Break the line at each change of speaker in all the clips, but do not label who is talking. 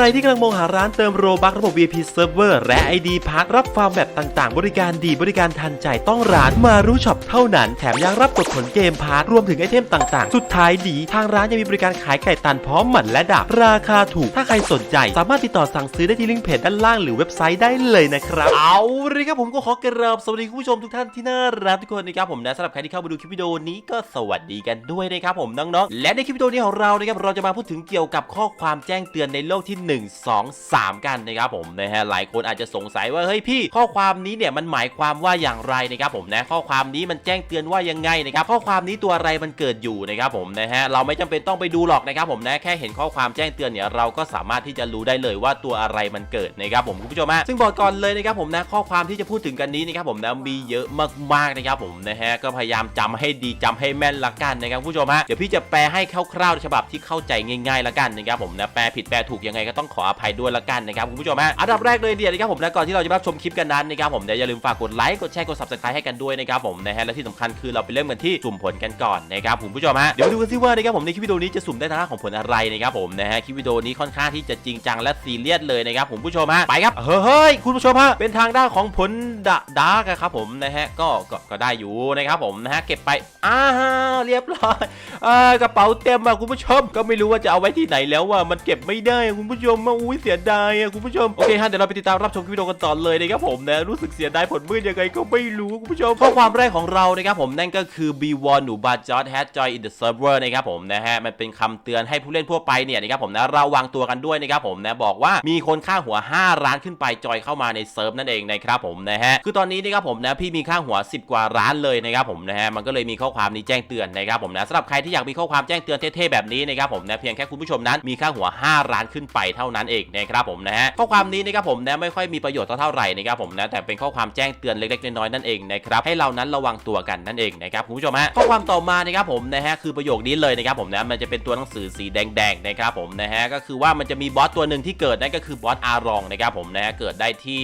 รที่กำลังมองหาร้านเติมโรบักระบบ VIP Server และ ID พักรับฟาร์มแบบต่างๆ บริการดีบริการทันใจต้องร้านมารู้ช็อปเท่านั้น แถมยังรับกดผลเกมพาร์ทรวมถึงไอเทมต่างๆ สุดท้ายดี ทางร้านยังมีบริการขายไก่ตันพร้อมหมันและดาบราคาถูก ถ้าใครสนใจ สามารถติดต่อสั่งซื้อได้ที่ลิงก์เพจด้านล่างหรือเว็บไซต์ได้เลยนะครับ เอาเลยครับผมก็ขอกราบสวัสดีคุณผู้ชมทุกท่านที่น่ารักทุกคนนะครับผมนะสำหรับใครที่เข้ามาดูคลิปวิดีโอนี้ก็สวัสดีกันด้วยนะครับผมน้องๆและในคลิปวิดีโอนี้ของเรานะครับเราจะมาพูดถึงเกี่ยวกับข้อความแจ้งเตือนในโลกที่1 2 3 กันนะครับผมนะฮะหลายคนอาจจะสงสัยว่าเฮ้ยพี่ ข้อความนี้เนี่ยมันหมายความว่าอย่างไรนะครับผมนะข้อความนี้มันแจ้งเตือนว่ายังไงนะครับข้อความนี้ตัวอะไรมันเกิดอยู่นะครับผมนะฮะเราไม่จำเป็นต้องไปดูหรอกนะครับผมนะแค่เห็นข้อความแจ้งเตือนเนี่ยเราก็สามารถที่จะรู้ได้เลยว่าตัวอะไรมันเกิดนะครับผมคุณผู้ชมฮะซึ่งบอกก่อนเลยนะครับผมนะข้อความที่จะพูดถึงกันนี้นะครับผมนะมีเยอะมากๆนะครับผมนะฮะก็พยายามจำให้ดีจำให้แม่นละกันนะครับคุณผู้ชมฮะเดี๋ยวพี่จะแปลให้คร่าวๆฉบับที่เข้าใจง่ายๆละกันนะครับผมนะแปลผิดแปลถูกยังไงก็ต้องขออภัยด้วยละกันนะครับคุณผู้ชมฮะอันดับแรกเลยเดียวนะครับผมนะก่อนที่เราจะรับชมคลิปกันนั้นนะครับผมนะอย่าลืมฝากกดไลค์กดแชร์กด subscribe ให้กันด้วยนะครับผมนะฮะและที่สำคัญคือเราไปเริ่มกันที่สุ่มผลกันก่อนนะครับคุณผู้ชมฮะเดี๋ยวดูกันซิว่านะครับผมในคลิปวิดีโอนี้จะสุ่มได้ทางของผลอะไรนะครับผมนะฮะคลิปวิดีโอนี้ค่อนข้างที่จะจริงจังและซีเรียสเลยนะครับผมผู้ชมฮะไปครับเฮ้ยคุณผู้ชมฮะเป็นทางด้านของผลดะดาร์กครับผมนะฮะก็ก็ได้อยู่นะครับผมนะฮะเก็บไปอ้าเรียบร้อยกระเป๋าเต็มอะคุณผู้ชมก็ไม่รู้ว่าจะเอาไว้ที่ไหนแล้วว่ามันเก็บไม่ได้คุณผู้ชมมาอุ้ยเสียดายอะคุณผู้ชมโอเคฮะเดี๋ยวเราไปติดตามรับชมคลิปวิดีโอกันต่อเลยนะครับผมนะรู้สึกเสียดายผลมืดยังไงก็ไม่รู้คุณผู้ชมข้อความแรกของเรานะครับผมนั่นก็คือ b ีวอนหนูบาจอดแฮชจอยอินเดอะเซิร์ฟเวอร์นะครับผมนะฮะมันเป็นคำเตือนให้ผู้เล่นทั่วไปเนี่ยนะครับผมนะระวังตัวกันด้วยนะครับผมนะบอกว่ามีคนค่าหัว5ร้านขึ้นไปจอยเข้ามาในเซิร์ฟนั่นเองนะครับผมนะฮะคือตอนนี้นะครับผมนะพี่มีค่าหัว 10 กว่าร้านเลยนะครับผมนะฮะมันก็เลยมีข้อความนี้แจ้งเตือนนะครับผมนะสำหรับใครที่อยากมีข้อความแจ้งเตือนเท่ๆแบบนี้นะครับผมนะเพียงแค่คุณผู้ชมนั้นมีค่าหัว5ร้านขึ้นไปเท่านั้นเองนะครับผมนะฮะข้อความนี้นะครับผมนะไม่ค่อยมีประโยชน์เท่าไหร่นะครับผมนะแต่เป็นข้อความแจ้งเตือนเล็กๆน้อยๆนั่นเองนะครับให้เรานั้นระวังตัวกันนั่นเองนะครับคุณผู้ชมฮะข้อความต่อมานะครับผมนะฮะคือประโยคนี้เลยนะครับผมนะมันจะเป็นตัวหนังสือสีแดงๆนะครับผมนะฮะก็คือว่ามันจะมีบอสตัวหนึ่งที่เกิดนั่นก็คือบอสอารองนะครับผมนะฮะเกิดได้ที่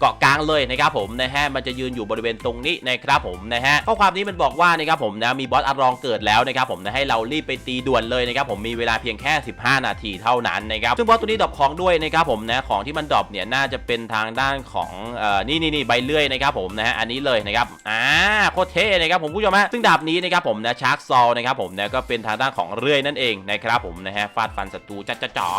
เกาะกลางเลยนะครับผมนะฮะมันจะยืนอยู่บริเวณตรงนี้นะครับผมนะฮะข้อความนี้มันบอกว่านะครับผมนะมีบอสอารองเกิดแล้วนะครับผมนะให้เรารีบไปตีด่วนเลยนะครับผมมีเวลาเพียงแค่ 15 นาทีเท่านั้นนะครับซึ่งบอสตัวนี้ดรอปของด้วยนะครับผมนะของที่มันดรอปเนี่ยน่าจะเป็นทางด้านของเอ่อนี่นี่นี่ใบเลื่อยนะครับผมนะฮะอันนี้เลยนะครับอ่าโคตรเท่นะครับผมผู้ชมฮะซึ่งดาบนี้นะครับผมนะชาร์กซอลนะครับผมนะก็เป็นทางด้านของเลื่อยนั่นเองนะครับผมนะฮะฟาดฟันศัตรูจ้าจ้าจ๋อ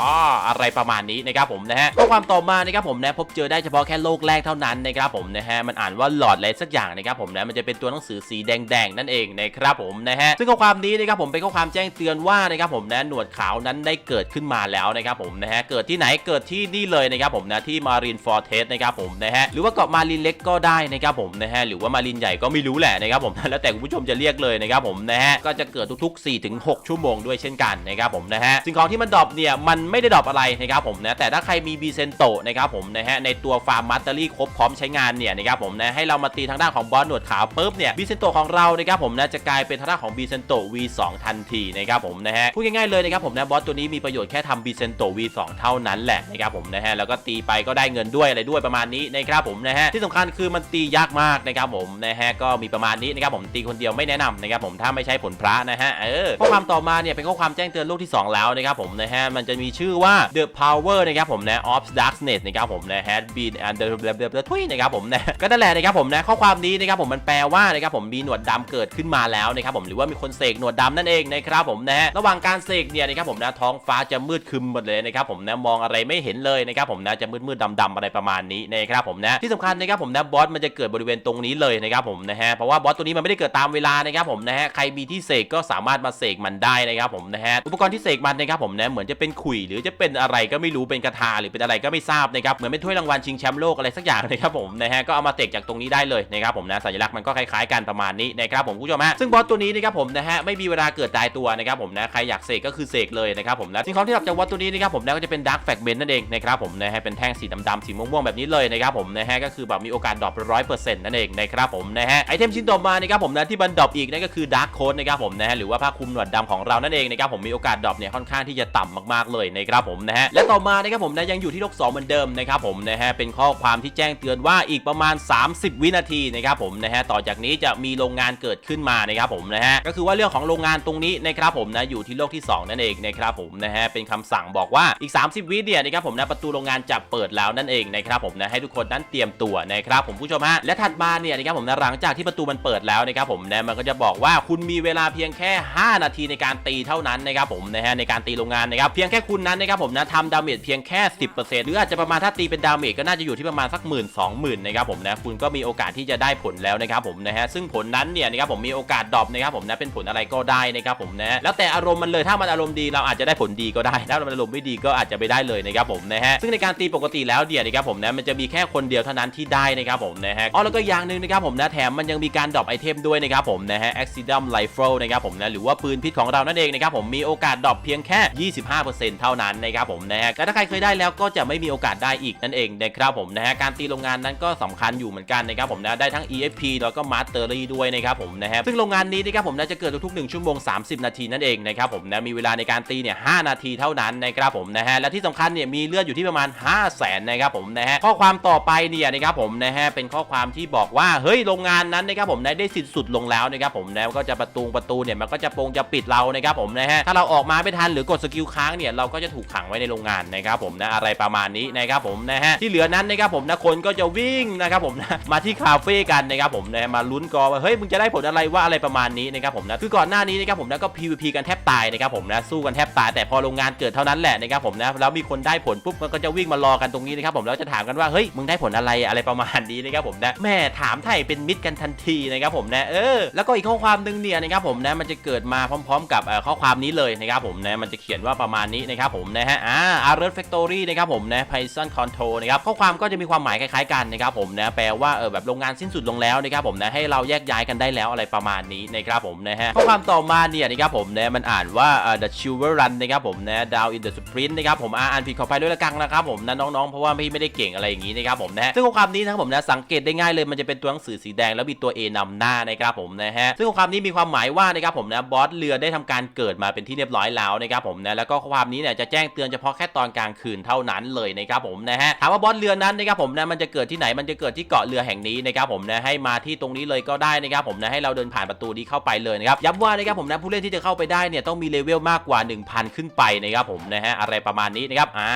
อะไรประมาณนี้นะครับผมนะฮะข้อความต่อมานะครับผมนะพบเจอได้เฉพาะแค่โลกแรกเท่านั้นนะครับผมนะฮะมันอ่านว่าหลอดอะไรสักอย่างนะครับผมนะมันจะเป็นตัวหนังสือสีแดงๆนั่นเองนะครับผมนะฮะซึ่งข้อความนี้นะครับผมเป็นข้อความแจ้งเตือนว่านะครับผมนะหนวดขาวนั้นได้เกิดขึ้นมาแล้วนะครับผมนะฮะเกิดที่ไหนเกิดที่นี่เลยนะครับผมนะที่มารีนฟอร์เทสนะครับผมนะฮะหรือว่าเกาะมารีนเล็กก็ได้นะครับผมนะฮะหรือว่ามารีนใหญ่ก็ไม่รู้แหละนะครับผมแล้วแต่คุณผู้ชมจะเรียกเลยนะครับผมนะฮะก็จะเกิดทุกๆ4-6ชั่วโมงด้วยเช่นกันนะครับผมนะฮะสิ่งของที่มันดรอปเนี่ยมันไม่ได้ดรอปอะไรนะครับผมนะแต่ถ้าใครมีบีเซนโตนะครับผมนะฮะในตัวฟาร์มมัตเตอรี่ครบพร้อมใช้งานเนี่ยนะครับผมนะให้เรามาตีทางด้านของบอสหนวดขาวปุ๊บเนี่ยบีเซนโตของเรานะครับผมนะจะกลายเป็นทางด้านของบีเซนโต V2 ทันทีนะครับผมนะฮะพูดง่ายๆเลยนะครับผมนะบอสตัวนี้มีประโยชน์แค่ทำบีเซนโต V2 เท่านั้นแหละนะครับผมนะฮะแล้วก็ตีไปก็ได้เงินด้วยอะไรด้วยประมาณนี้นะครับผมนะฮะที่สำคัญคือมันตียากมากนะครับผมนะฮะก็มีประมาณนี้นะครับผมตีคนเดียวไม่แนะนำนะครับผมถ้าไม่ใช่ผลพระนะฮะเออข้อความต่อมาเนี่ยเป็นข้อความแจ้งเตือนโลกที่ 2 แล้วนะครับผมนะฮะมันจะมีชื่อว่า the power นะครับผมนะ of darkness นะครับผมนะ has been under the ทุยนะครับผมนะก็นั่นแหละนะครับผมนะข้อความนี้นะครับผมมันแปลว่านะครับผมมีหนวดดำเกิดขึ้นมาแล้วนะครับผมหรือว่ามีคนเสกหนวดดำนั่นเองนะครับผมนะฮะระหว่างการเสกเนี่ยนะครับผมนะท้องฟ้าจะมืดคึมหมดเลยนะครับผมนะมองอะไรไม่เห็นเลยนะครับผมนะจะมืดมืดำๆอะไรประมาณนี้นะครับผมนะที่สำคัญนะครับผมนะบอสมันจะเกิดบริเวณตรงนี้เลยนะครับผมนะฮะเพราะว่าบอสตัวนี้มันไม่ได้เกิดตามเวลานะครับผมนะฮะใครมีที่เสกก็สามารถมาเสกมันได้นะครับผมนะฮะอุปกรณ์ที่เสกมันนะครับผมนะเหมือนจะเป็นขุยหรือจะเป็นอะไรก็ไม่รู้เป็นกระทาหรือเป็นอะไรก็ไม่ทราบนะครับเหมือนเป็นถ้วยรางวัลชิงแชมป์โลกอะไรสักอย่างนะครับผมนะฮะก็เอามาเสกจากตรงนี้ได้เลยนะครับผมนะสัญลักษณ์มันก็คล้ายๆกันประมาณนี้นะครับผมผู้ชมฮะซึ่งบอสตัวนี้นะครับผมนะฮะไม่มีเวลาเกิดตายตัวนะครับผมนะใครอยากเสกก็คือเสกเลยนะครับผมนะสิ่งของที่หลับจากบอสตัวนี้นะครับผมนะก็จะเป็นดาร์กแฟกเมนนั่นเองนะครับผมนะฮะเป็นแท่งสีดำๆสีม่วงๆแบบนี้เลยนะครับผมนะฮะก็คือแบบมีโอกาสดรอปร้อยเปอร์เซ็นต์นั่นเองนะครับผมนะฮะไอเทมชิ้นต่อมานะครับผมนะที่มันดรอปอีกนั่นก็คือดาร์กโค้ดนะครับผมนะฮะหรือว่าผ้าคลุมหนวดดำของเรานั่นเองนะครับผมมีโอกาสดรอปเนี่ยค่อนข้างที่จะต่ำมากๆเลยนะครับผมนะฮะและต่อมานะครับผมนะยังอยู่ที่โลก2เหมือนเดิมนะครับผมนะฮะเป็นข้อความที่แจ้งเตือนว่าอีกประมาณ 30 วินาทีนะครับผมนะฮะต่อจากนี้จะมีโรงงานเกิดขึ้นมานะครับผมนะฮะก็คือว่าเรื่องของโรงงานตรงนี้นะครับผมนะอยู่ที่โลกที่ 2 นั่นเองนะครับผมนะฮะเป็นคำสั่งบอกว่าอีกอีก 30 วิเนี่ยนะครับผมนะประตูโรงงานจะเปิดแล้วนั่นเองนะครับผมนะให้ทุกคนนั้นเตรียมตัวนะครับผมผู้ชมฮะและถัดมาเนี่ยนะครับผมนะหลังจากที่ประตูมันเปิดแล้วนะครับผมนะมันก็จะบอกว่าคุณมีเวลาเพียงแค่ 5 นาทีในการตีเท่านั้นนะครับผมนะฮะในการตีโรงงานนะครับเพียงแค่คุณนั้นนะครับผมนะทำดาเมจเพียงแค่ 10%หรืออาจจะประมาณถ้าตีเป็นดาเมจก็น่าจะอยู่ที่ประมาณสักหมื่นสองหมื่นนะครับผมนะคุณก็มีโอกาสที่จะได้ผลแล้วนะครับผมนะฮะซึ่งผลนั้นเนี่ยนะครับผมมีโอกาสดรอปนะครับผมนะเป็นผลอะไรก็ได้นะครับผมนะแล้วแต่อารมณ์มันเลยถ้ามันอารมณ์ดีเราอาจจะได้ผลดีก็ได้ถ้ามันอารมณ์ไม่ดีก็อาจจะไม่ได้เลยนะครับผมนะฮะซึ่งในการตีปกติแล้วเดียนะครับผมนะมันจะมีแค่คนเดียวเท่านั้นที่ได้นะครับผมนะฮะอ๋อแล้วก็อย่างหนึ่งนะครับผมนะแถมมันยังมีการดรอปไอเทมด้วยนะครับผมนะฮะ Accident Rifle นะครับผมนะหรือว่าปืนพิษของเรานั่นเองนะครับผมมีโอกาสดรอปเพียงแค่ 25%เท่านั้นนะครับผมนะฮะและถ้าใครเคยได้แล้วก็จะไม่มีโอกาสได้อีกนั่นเองนะครับผมนะฮะการตีโรงงานนั้นก็สำคัญอยู่เหมือนกันนะครับผมนะได้ทั้ง EFP แล้วก็ Mastery ด้วยนะครับผมนะฮะซึ่งโรงงานนี้นะครับผมนะจะเกิดทุกๆ1ชั่วโมง 30 นาทีนั่นเองนะครับผมนะมีเวลาในการตีเนี่ย5นาทีเท่านั้นนะครับผมนะฮะและที่สำคัญเนี่ยมีเลือดอยู่ที่ประมาณ 5 0 0แสนนะครับผมนะฮะข้อความต่อไปเนี่ยนะครับผมนะฮะเป็นข้อความที่บอกว่าเฮ้ยโรงงานนั้นนะครับผมนะได้สิ้นสุดลงแล้วนะครับผมนะก็จะประตูประตูเนี่ยมันก็จะโปงจะปิดเรานะครับผมนะฮะถ้าเราออกมาไม่ทันหรือกดสกิลค้างเนี่ยเราก็จะถูกขังไว้ในโรงงานนะครับผมนะอะไรประมาณนี้นะครับผมนะฮะที่เหลือนั้นนะครับผมนะคนก็จะวิ่งนะครับผมนะมาที่คาเฟ่กันนะครับผมนะมาลุ้นกอว่าเฮ้ยมึงจะได้ผลอะไรว่าอะไรประมาณนี้นะครับผมนะคือก่อนหน้านี้นะครับผมนะก็ PVP กันแทบตายนะครับผมนะสู้กันแทบตายแต่พอโรงงานเกิดเท่านั้นแหละนะครับผมนะแล้วมีคนได้ผลปุ๊บมันก็จะวิ่งมารอกันตรงนี้นะครับผมแล้วจะถามกันว่าเฮ้ยมึงได้ผลอะไรอะไรประมาณนี้นะครับผมนะแม่ถามไถ่เป็นมิตรกันทันทีนะครับผมนะเออแล้วก็อีกข้อความหนึงเนี่ยนะครับผมนะมันจะเกิดมาพร้อม ๆ กับข้อความนี้เลยนะครับผมนะมันจะเขียนว่าประมาณนี้นะครับผมนะฮะอ่า alert factory นะครับผมนะ python control นะครับข้อความก็จะมีความหมายคล้ายๆกันนะครับผมนะแปลว่าเออแบบโรงงานสิ้นสุดลงแล้วนะครับผมนะให้เราแยกย้ายกันได้แล้วอะไรประมาณนี้นะครับผมนะฮะข้อความต่อมาเนี่ยนะครับผมนะมันอ่านว่าเอ่อ the silver run นะครับผมนะ down in the sprint นะครับผมอ่านผิดขอไปด้วยละกันนะครับผมนะน้องๆเพราะว่าพี่ไม่ได้เก่งอะไรอย่างนี้นะครับผมนะฮะซึ่งข้อความนี้นะครับผมนะสังเกตได้ง่ายเลยมันจะเป็นตัวหนังสือสีแดงแล้วมีตัว A นำหน้านะครับผมนะฮะซึ่งข้อความนี้มีความหมายว่านะครับผมนะบอสเรือได้ทำการเกิดมาเป็นที่เรียบร้อยแล้วนะครับผมนะแล้วก็ข้อความนี้เนี่ยจะแจ้งเตือนเฉพาะแค่ตอนกลางคืนเท่านั้นเลยนะครับผมนะฮะถามว่าบอสเรือนั้นนะครับผมนะมันจะเกิดที่ไหนมันจะเกิดที่เกาะเรือแห่งนี้นะครับผมนะให้มาที่ตรงนี้เลยก็ได้นะครับผมนะให้เราเดินผ่านประตูนี้เข้าไปเลยนะครับย้ำว่านะครับผมนะผู้เล่นที่จะเข้าไปได้เนี่ยต้องมีเลเวลมากกว่า 1000 ขึ้นไปนะครับผมนะฮะอะไรประมาณนี้นะครับอ่า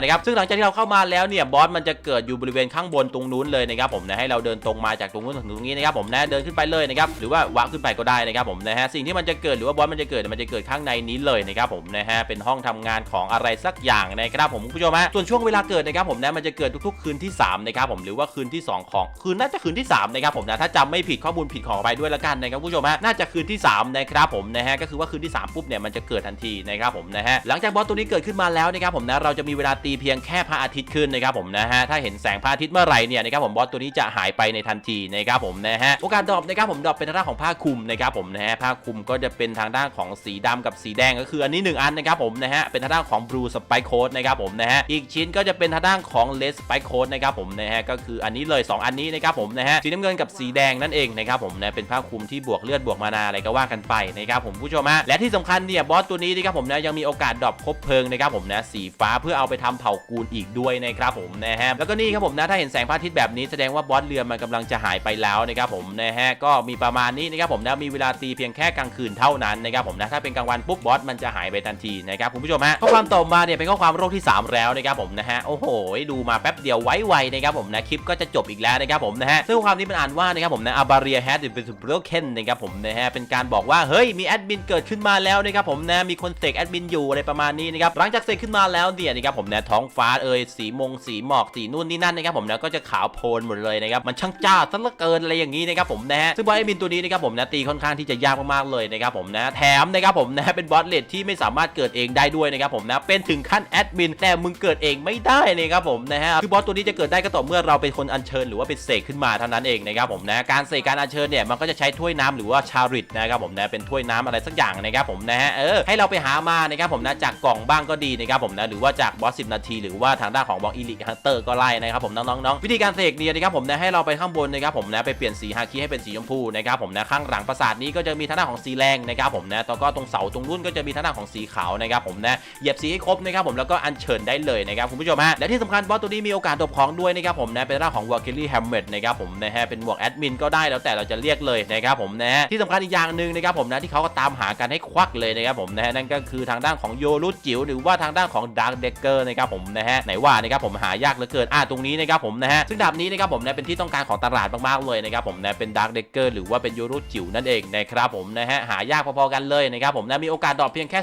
นะครับซึ่งหลังจากที่เราเข้ามาแล้วเนี่ยบอสมันจะเกิดอยู่บริเวณข้างบนตรงนู้นเลยนะครับผมนะให้เราเดินตรงมาจากตรงนู้นถึงตรงนี้นะครับผมนะเดินขึ้นไปเลยนะครับหรือว่าวาร์ปขึ้นไปก็ได้นะครับผมนะฮะสิ่งที่มันจะเกิดหรือว่าบอสมันจะเกิดมันจะเกิดข้างในนี้เลยนะครับผมนะฮะเป็นห้องทำงานของอะไรสักอย่างนะครับผมคุณผู้ชมฮะส่วนช่วงเวลาเกิดนะครับผมนะมันจะเกิดทุกๆ คืนที่3นะครับผมหรือว่าคืนที่ 2 ของคืนน่าจะคืนที่3นะครับผมนะถ้าจำไม่ผิดข้อมูลผิดขอไปด้วยละกันนะครับคุณผู้ชมฮะน่าจะคืนที่3นะครับผมนะฮะก็คือว่าคืนที่3ปุ๊บเนี่ยมันจะเกิดทันทีนะครับผมนะฮะหลังจากบอสตัวนี้เกิดขึ้นมาแล้วนะครับผมนะเราจะมีเวลาตีเพียงแค่พระอาทิตย์ขึ้นนะครับผมนะฮะถ้าเห็นแสงพระอาทิตย์เมื่อไหร่เนี่ยนะครับผมบอสตัวนี้จะหายไปในทันทีนะครับผมนะฮะโอกาสดรอปนะครับผมดรอปเป็นทางด้านของผ้าคลุมนะครับผมนะฮะผ้าคลุมก็จะเป็นทางด้านของสีดำกับสีแดงก็คืออันนี้หนึ่งอันนะครับผมนะฮะเป็นทางด้านของ blue spike coat นะครับผมนะฮะอีกชิ้นก็จะเป็นทางด้านของ red spike coat นะครับผมนะฮะก็คืออันนี้เลย 2 อันนี้นะครับผมนะฮะสีน้ำเงินกับสีแดงนั่นเองนะครับผมนะเป็นผ้าคลุมที่บวกเลือดบวกมานาอะไรก็ว่ากันไปนะครับผมผู้ชมฮะและที่สำคัญเนี่ยบอสตัวนี้นะครับผมนะยังมีโอกาสดรอปคบเพลิงนะครับผมนะสีฟ้าเพื่อเอาไปทำเผากูลอีกด้วยนะครับผมนะฮะแล้วก็นี่ครับผมนะถ้าเห็นแสงพระอาทิตย์แบบนี้แสดงว่าบอสเรือมันกำลังจะหายไปแล้วนะครับผมนะฮะก็มีประมาณนี้นะครับผมนะมีเวลาตีเพียงแค่กลางคืนเท่านั้นนะครับผมนะถ้าเป็นกลางวันปุ๊บบอสมันจะหายไปทันทีนะครับคุณผู้ชมฮะข้อความต่อมาเนี่ยเป็นข้อความโรคที่ 3 แล้วนะครับผมนะฮะโอ้โห ดูมาแป๊บเดียวไว้ไวนะครับผมนะคลิปก็จะจบอีกแล้วนะครับผมนะฮะซึ่งความนี้มันอ่านว่านะครับผมนะ a b a r i a has been broken นะครับผมนะฮะเป็นการบอกว่าเฮ้ยมีแอดมินเกิดขึ้นมาแล้วนะครับผมนะมีคนเสกแอดมินอยู่อะไรประมาณนี้นะครับหลังจากเสกขึ้นมาแล้วเนี่ยนะครับผมนะท้องฟ้าเอ่ยสีมงสีหมอกสีนู่นนี่นั่นนะครับผมนะก็จะขาวโพลนหมดเลยนะครับมันช่างจ้าซะเหลือเกินอะไรอย่างนี้นะครับผมนะฮะซึ่งบอสแอดมินตัวนี้นะครับผมนะตีค่อนข้างที่จะยากมากๆเลยนะครับผมนะแถมนะครับผมนะเป็นบอสเลดที่ไม่สามารถเกิดเองได้ด้วยนะครับผมนะเป็นถึงขั้นแอดมินแต่มึงเกิดเองไม่ได้นะครับผมนะฮะคือบอสตัวนี้จะเกิดได้ก็ต่อเมื่อเราเป็นคนอัญเชิญหรือว่าเป็นเสกขึ้นมาเท่านั้นเองนะครับผมนะการเสกการอัญเชิญเนี่ยมันก็จะใช้ถ้วยน้ำหรือว่าชาริตนะครับผมนะเป็นถ้วยน้ำอะไรสักอย่างนะครับผมนะฮะเออให้เราไปหามานะครับผมนะจากกล่องบ้างก็ดีนะครับผมนะหรือว่าจากบอสสินาที หรือว่าทางด้านของบอกอีลิฮันเตอร์ก็ไล่นะครับผมน้องๆวิธีการเสกเนี่ยนะครับผมนะให้เราไปข้างบนนะครับผมนะไปเปลี่ยนสีฮาคิให้เป็นสีชมพูนะครับผมนะข้างหลังปราสาทนี้ก็จะมีทางด้านของสีแดงนะครับผมนะแล้วก็ตรงเสาตรงนู้นก็จะมีทางด้านของสีขาวนะครับผมนะเหยียบสีให้ครบนะครับผมแล้วก็อัญเชิญได้เลยนะครับคุณผู้ชมฮะและที่สำคัญบอสตัวนี้มีโอกาสตบของด้วยนะครับผมนะเป็นทางด้านของวอลคิลี่แฮมเมดนะครับผมนะฮะเป็นหมวกแอดมินก็ได้แล้วแต่เราจะเรียกเลยนะครับผมนะฮะที่สำคัญอีกอย่างหนึ่งนะครับผมนะที่เขาก็ตามหากันให้ควักเลยนะครับผมนะฮะนั่นก็คือทางด้านของโยรุจิ๋วหรือว่าทางด้านของ Dark Dagger นะครับผมนะฮะไหนว่านะครับผมหายากเหลือเกินอ่าตรงนี้นะครับผมนะฮะซึ่งดาบนี้นะครับผมนะเป็นที่ต้องการของตลาดมากๆเลยนะครับผมนะเป็น Dark Dagger หรือว่าเป็นยูโรจิ๋วนั่นเองนะครับผมนะฮะหายากพอๆกันเลยนะครับผมนะมีโอกาสดรอปเพียงแค่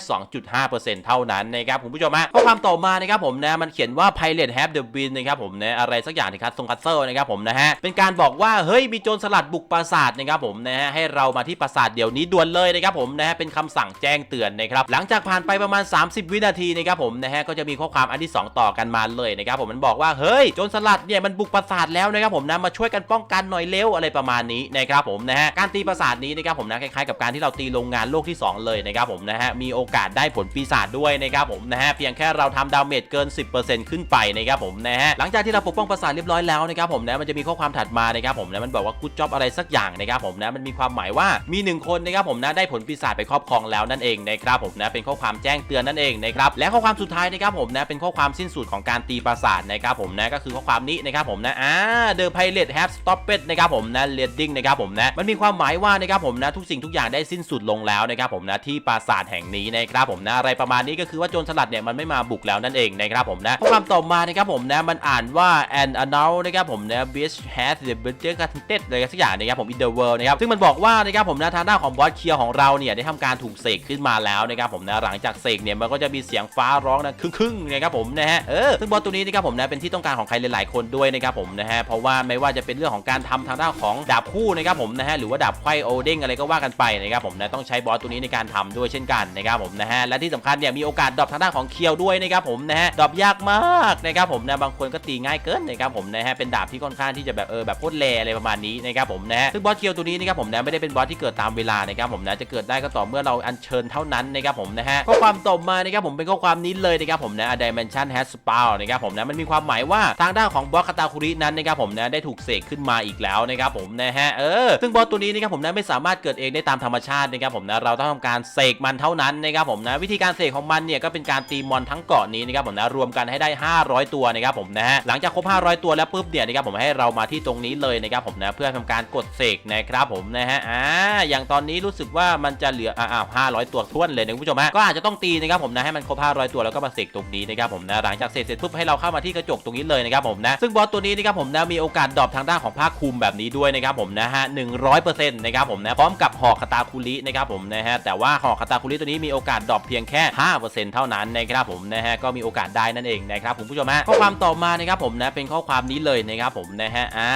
2.5%เท่านั้นนะครับคุณผู้ชมฮะข้อความต่อมานะครับผมนะมันเขียนว่า Pirate Have the Win นะครับผมนะอะไรสักอย่างนะครับทรงคัสเซิลนะครับผมนะฮะเป็นการบอกว่าเฮ้ยมีโจรสลัดบุกปราสาทนะครับผมนะฮะให้เรามาที่ปราสาทเดี๋ยวนี้ด่วนเลยนะครับผมนะฮะเป็นคำสั่งแจ้งเตือนนะครับหลังจากผ่านไปประมาณ 30 วินาทีนะครับผมนะฮะก็จะมีข้อความอันที่ 2 ต่อกันมาเลยนะครับผมมันบอกว่าเฮ้ยโจรสลัดเนี่ยมันบุกปราสาทแล้วนะครับผมนะมาช่วยกันป้องกันหน่อยเร็วอะไรประมาณนี้นะครับผมนะฮะการตีปราสาทนี้นะครับผมนะคล้ายๆกับการที่เราตีโรงงานโลกที่ 2 เลยนะครับผมนะฮะมีโอกาสได้ผลปีศาจด้วยนะครับผมนะฮะเพียงแค่เราทำดาเมจเกิน 10%ขึ้นไปนะครับผมนะฮะหลังจากที่เราปกป้องปราสาทเรียบร้อยแล้วนะครับผมนะมันจะมีข้อความถัดมานะครับผมนะมันบอกว่ากูจ็อบอะไรสักอย่างนะครับผมนะมันมีความหมายว่ามีหนึ่งคนนะครับผมนะได้ผลปีศาจไปครอบครองแล้วนั่นเองนะครับผมนะเป็นข้อความแจ้งเตือนนั่นเองนะครับและข้อความสุดท้ายนะครับผมนะเป็นข้อความสิ้นสุดของการตีปราสาทนะครับผมนะก็คือข้อความนี้นะครับผมนะอ่า The Pilot have stopped นะครับผมนะ leading นะครับผมนะมันมีความหมายว่านะครับผมนะทุกสิ่งทุกอย่างได้สิ้นสุดลงแล้วนะครับผมนะที่ปราสาทแห่งนี้นะครับผมนะอะไรประมาณนี้ก็คือว่าโจรสลัดเนี่ยมันไม่มาบุกแล้วนั่นเองนะครับผมนะข้อความต่อมานะครับผมนะมันอ่านว่า and now นะครับผมนะ bitch has the budget content อะไรสักอย่างนะครับผม in the world นะครับซึ่งมันบอกว่านะครับผมนะทางด้านของบอสเคียร์ของเราเนี่ยได้ทำการถูกเสกขึ้นมาแล้วนะครับผมนะหลังจากเสกเนี่ยมันก็จะมีเสียงฟ้าร้องนะครึ่งๆนะครับผมนะฮะเออซึ่งบอสตัวนี้นะครับผมนะเป็นที่ต้องการของใครหลายๆคนด้วยนะครับผมนะฮะเพราะว่าไม่ว่าจะเป็นเรื่องของการทำทางด้านของดาบคู่นะครับผมนะฮะหรือว่าดาบไขว้โอเด้งอะไรก็ว่ากันไปนะครับผมนะต้องใช้บอสตัวนี้ในการทำด้วยเช่นกันนะครับผมนะฮะและที่สำคัญเนี่ยมีโอกาสดรอปทางด้านของเคียวด้วยนะครับผมนะฮะดรอปยากมากนะครับผมนะบางคนก็ตีง่ายเกินนะครับผมนะฮะเป็นดาบที่ค่อนข้างที่จะแบบเออแบบโคตรแรอะไรประมาณนี้นะครับผมนะฮะซึ่งบอสเคียวตัวนี้นะครับผมนะไม่ได้เป็นบอสที่เกิดตามเวลานะครับผมนะจะเกิดได้ก็ต่อเมื่อเราอัญเชิญเท่านั้นนะครับผมนะฮะข้อความต่อมานะครับผมเป็นข้อความความนี้เลยนะครับผมนะ A Dimension has spawn นะครับผมนะมันมีความหมายว่าทางด้านของบอสคาตาคุรินั้นนะครับผมนะได้ถูกเสกขึ้นมาอีกแล้วนะครับผมนะฮะเออซึ่งบอสตัวนี้นะครับผมนะไม่สามารถเกิดเองได้ตามธรรมชาตินะครับผมนะเราต้องทำการเสกมันเท่านั้นนะครับผมนะวิธีการเสกของมันเนี่ยก็เป็นการตีมอนทั้งเกาะนี้นะครับผมนะรวมกันให้ได้ 500 ตัวนะครับผมนะฮะหลังจากครบ 500 ตัวแล้วปุ๊บเนี่ยนะครับผมให้เรามาที่ตรงนี้เลยนะครับผมนะเพื่อทำการกดเสกนะครับผมนะฮะอ่าอย่างตอนนี้รู้สึกว่ามันจะเหลืออ้าว500ตัวท้วนเลยนะคุณผู้ชมฮะก็อาจจะต้องตีนะครับผมนะให้มันครบ500 ตัวแล้วก็มาเสกตรงนี้นะครับผมนะหลังจากเสกเสร็จปุ๊บให้เราเข้ามาที่กระจกตรงนี้เลยนะครับผมนะซึ่งบอสตัวนี้นะครับผมนะมีโอกาสดรอปทางด้านของภาคคุมแบบนี้ด้วยนะครับผมนะฮะ100%นต์นะครับผมนะพร้อมกับหอกคาตาคุรินะครับผมนะฮะแต่ว่าหอกคาตาคุริตัวนี้มีโอกาสดรอปเพียงแค่5%เปอร์เซ็นต์เท่านั้นนะครับผมนะฮะก็มีโอกาสได้นั่นเองนะครับผมผู้ชมฮะข้อความต่อมานะครับผมนะเป็นข้อความนี้เลยนะครับผมนะฮะอ่า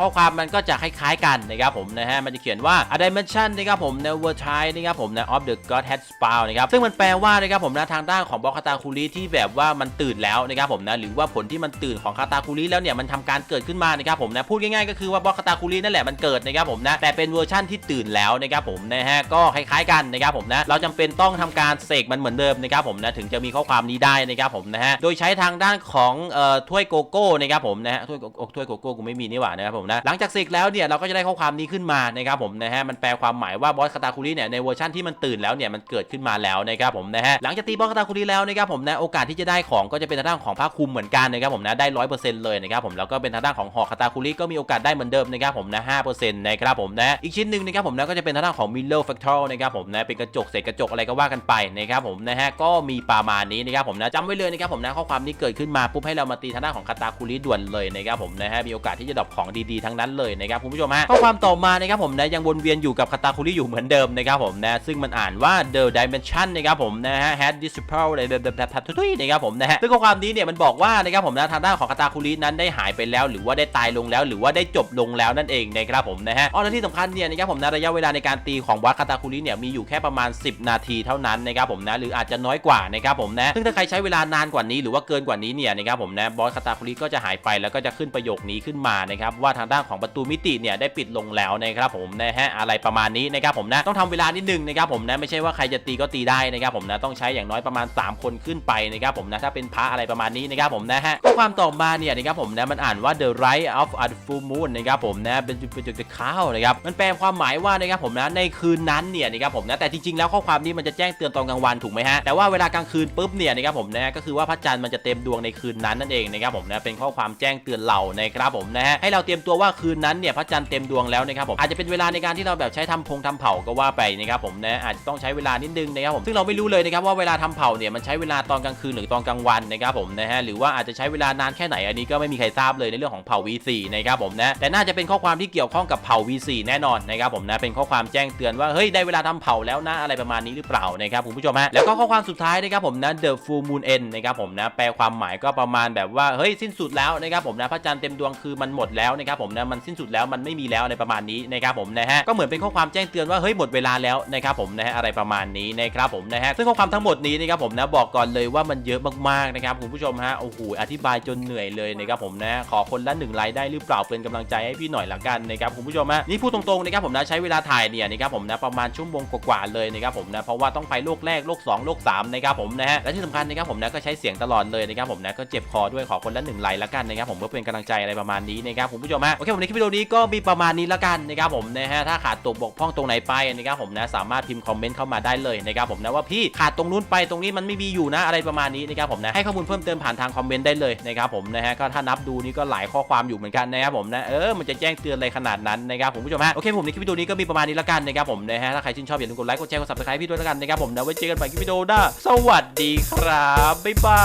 ข้อความมันก็จะคล้ายๆกันนะครับผมนะฮะมันจะเขียนว่า a dimension นะครับผม never try นะครับผมนะ of the god had spawn นะครับซึ่งมันแปลว่านะครับผมนะทางด้านของบอสคาตาคุริที่แบบว่ามันตื่นแล้วนะครับผมนะหรือว่าผลที่มันตื่นของคาตาคุริแล้วเนี่ยมันทำการเกิดขึ้นมานะครับผมนะพูดง่ายๆก็คือว่าบอสคาตาคุรินั่นแหละมันเกิดนะครับผมนะแต่เป็นเวอร์ชั่นที่ตื่นแล้วนะครับผมนะฮะก็คล้ายๆกันนะครับผมนะเราจำเป็นต้องทำการเสกมันเหมือนเดิมนะครับผมนะถึงจะมีข้อความนี้ได้นะครับผมนะฮะโดยใช้ทางด้านของเอ่อถ้วยโกโก้นะครับผมนะฮะถ้วยโกถ้วยโกโก้กูไม่มีนี่หว่านะครับผมนะหลังจากเสกแล้วเนี่ยเราก็จะได้ข้อความนี้ขึ้นมานะครับผมนะฮะมันแปลความหมายว่าบอสคาตาคุริเนี่ยในเวอร์ชันที่มันตื่นแล้วเนี่ยมันเกิดขึ้นมาแล้วนะครับผมนะฮะหลังจากตีบอสคาตาคุริแล้วนะครับผมนะโอกาสที่จะได้ของก็จะเป็นทางด้านของผ้าคลุมเหมือนกันนะครับผมนะได้ร้อยเปอร์เซ็นต์เลยนะครับผมแล้วก็เป็นทางด้านของหอกคาตาคุริก็มีโอกาสได้เหมือนเดิมนะครับผมนะห้าเปอร์เซ็นต์นะครับผมนะอีกชิ้นหนึ่งนะครับผมนะก็จะเป็นทางด้านของมิลเลอร์แฟกทอลนะครับผมนะเป็นกระจกเศษกระจกอะไรก็ว่ากันไปนะครับผมนะฮะก็มีประมาณนี้นะครับผมนะจำไว้เลยนะครับผมนะข้อความนี้เกิดขึ้นมาปุ๊บให้เรามาตีทางด้านของคาตาคุริด่วนเลยนะครับผมนะฮะมีโอกาสที่จะดรอปของดีๆทั้งนั้นเลยนะครับคุณผู้ชมฮะข้อความต่อมานะครับผมนะยังวนเวียนอยู่กับคาตาคุริอยู่เหมือนเดิมนะครับผมนะซึ่งมันอ่านว่า the dimension นะครับผมนะฮะ had disappeared อะไรแบบแบบแบบทุยนะครับผมนะฮะซึ่งข้อความนี้เนี่ยมันบอกว่านะครับผมนะทางด้านของคาตาคุรินั้นได้หายไปแล้ว หรือว่าได้ตายลงแล้ว หรือว่าได้จบลงแล้วนั่นเองนะครับผมนะฮะอ๋อและที่สำคัญเนี่ยนะครับผมนะระยะเวลาในการตีของบอสคาตาคุริเนี่ยมีอยู่แค่ประมาณ 10 นาทีเท่านั้นนะครับผมนะหรืออาจจะน้อยกว่านะครับผมนะซึ่งถ้าใครใช้เวลานานกว่านี้หรือว่าเกินกว่านี้เนี่ยนะครับผมนะบอสคาตาคุริก็จะหายไปแล้วก็จะขึ้นประโยคนี้ขึ้นมานะครับว่าทางด้านของประตูมิติเนี่ยได้ปิดลงแล้วนะครับผมนะฮะอะไรประมาณนี้นะครับผมนะต้องทำเวลานิดนึงนะครับผมนะไม่ใช่ว่าใครจะตีก็ตีได้นะครับผมนะต้องใช้อย่างน้อยประมาณ3 คนขึ้นไปนะครับผมนะถ้าเป็นพระอะไรประมาณนี้นะครับผมนะฮะข้อความต่อมาเนี่ยนะครับผมนะมันอ่านว่า the right of a full moon นะครับผมนะเป็นเป็นจุดข้าวนะครับมันแปลความหมายว่านะครับผมนะในคืนนั้นเนี่ยนะครับผมนะแต่จริงๆแล้วข้อความนี้มันจะแจ้งเตือนตอนกลางวันถูกไหมฮะแต่ว่าเวลากลางคืนปุ๊บเนี่ยนะครับผมนะก็คือว่าพระจันทร์มันจะเต็มดวงในคืนนั้นนั่นเองนะครับผมนะเป็นข้อความแจ้งเตือนเรานะครับผมนะฮะให้เราเตรียมตัวว่าคืนนั้นเนี่ยพระจันทร์เต็มดวงแล้วนะครับผมอาจจะเป็นเวลาในการที่เราแบบใช้ทำพงทำเผาก็ว่าไปนะครับผมนะอาจจะต้องใช้เวลานิดนึงนะครับผมซึ่งเราไม่รู้เลยนะครับว่าเวลาทำเผาเเนี่ยมันใช้เวลาตอนกลางคืนหรือตอนกลางวันนะครับผมนะฮะหรือว่าอาจจะใช้เวลานานแค่ไหนอันนี้ก็ไม่มีใครทราบเลยในเรื่องของเผ่า V4 นะครับผมนะแต่น่าจะเป็นข้อความที่เกี่ยวข้องกับเผ่า V4 แน่นอนนะครับผมนะเป็นข้อความแจ้งเตือนว่าเฮ้ยได้เวลาทำเผาแล้วนะอะไรประมาณนี้หรือเปล่านะครับคุณผู้ชมฮะแล้วก็ข้อความสุดท้ายนะครับผมนะ The Full Moon End นะครับผมนะแปลความหมายก็ประมาณแบบว่าเฮ้ยสิ้นสุดแล้วนะครับผมนะพระจันทร์เต็มดวงคือมันหมดแล้วนะครับผมนะมันสิ้นสุดแล้วมันไม่มีแล้วอะไรประมาณนี้นะครับผมนะฮะก็เหมือนเป็นข้อความแจ้งเตือนว่าเฮ้ยหมดเวลาแล้วนะครับผมนะฮะอะไรประมาณนี้นะครับผมนะฮะซึ่งข้อความทั้งหมดนี้นะครับผมนะบอกก่อนเลยว่ามันเยอะมากๆนะครับคุณผู้ชมฮะโอ้โหอธิบายจนเหนื่อยเลยนะครับผมนะขอคนละหนึ่งไลค์ได้หรือเปล่าเป็นกำลังใจให้พี่หน่อยละกันนะครับคุณผู้ชมฮะนี่พูดตรงๆนะครับผมนะใช้เวลาถ่ายเนี่ยนะครับผมนะประมาณชั่วโมงกว่าๆเลยนะครับผมนะเพราะว่าต้องไปโลกแรกโลก2โลก3นะครับผมนะฮะและที่สำคัญนะครับผมนะก็ใช้เสียงตลอดเลยนะครับผมนะก็เจ็บคอด้วยขอคนละหนึ่งไลค์ละกันนะครับผมเพื่อเป็นกำลังใจอะไรประมาณนี้นะครับคุณผู้ชมฮะโอเคผมในคลิปวิดีโอนี้ก็มีประมาณนี้ละกันนะครับผมนะฮะถ้าขาดตกบกพร่องตรงไหนไปนะครับผมนะสามารถพิมพ์คอมเมนต์เข้ามาได้เลยนะครับผมนะว่าพี่ขาดตรงนู้นไปตรงนี้มันไม่มีอยู่นะอะไรประมาณนี้นะครับผมนะให้ข้อมูลเพิ่มเติมผ่านทางคอมเมนต์ได้เลยนะครับผมนะฮะก็ถ้านับดูนี่ก็หลายข้อความอยู่เหมือนกันนะครับผมนะเออมันจะแจ้งเตือนอะไรขนาดนั้นนะครับผมผู้ชมฮะโอเคผมในคลิปวิดีโอนี้ก็มีประมาณนี้ละกันนะครับผมนะฮะถ้าใครชื่นชอบอย่าลืมกดไลค์กดแชร์กดซับสไครต์พี่ด้วยละกันนะครับผมนะไว้เจอกันใหม่คลิปวิดีโอหน้าสวัสดีครับบ๊ายบา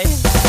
ย